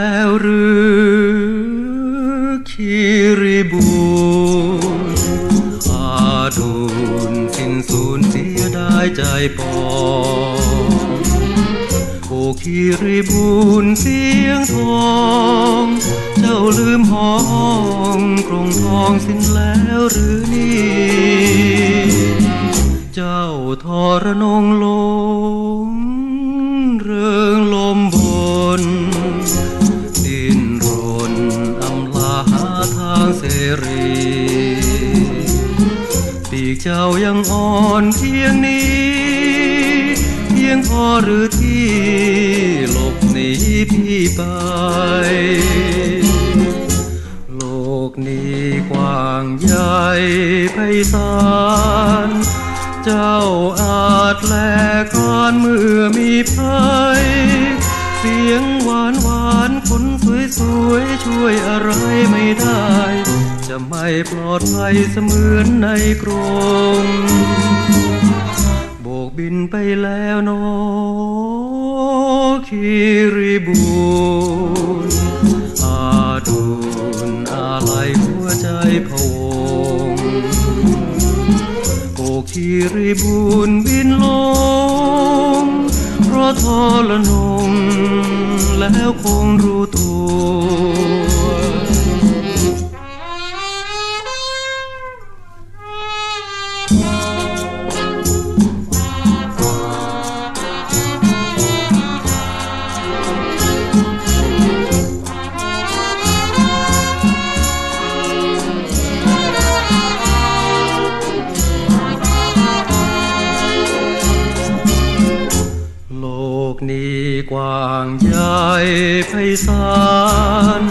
แล้วหรือคิริบูอาดูนสิ้นสูญเสียได้ใจปองโอคิริบูนเสียงทอง เจ้าลืมห้องกรงทองสิ้นแล้วหรือนี่ เจ้าทรนงลงเริง รี ปีกเจ้ายังอ่อนเพียงนี้ เพียงพอหรือที่หลบหนีพี่ไป โลกนี้กว้างใหญ่ไพศาลเจ้าอาจแลกานเมื่อมีภัย เสียงหวานหวานคนสวยสวยๆช่วยอะไรไม่ได้ จะไม่ปลอดภัยเสมือนในกรงโบกบินไปแล้วเนอคิริบูนอาดูนอะไรหัวใจพวงโอคิริบูนบินลง เพราะทอละนงแล้วคงรู้ตัว นี้กว้างใหญ่ไพศาล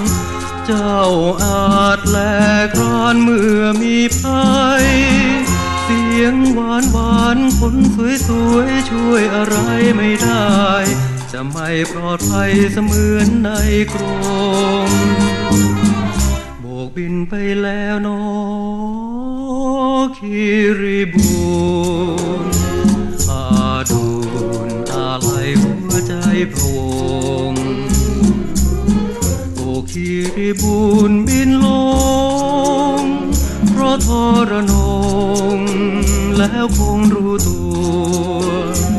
เจ้าอาจแลกรานเมื่อมีภัย สียงหวานหวานคนสวยสวยช่วยอะไรไม่ได้ จะไม่ปลอดภัยเสมือนในกรงโบกบินไปแล้วนอคิริบูนอาดูนอะไรหัวใจพะวงโอคิริบูนบินลง ทรนงแล้วคงรู้ตัว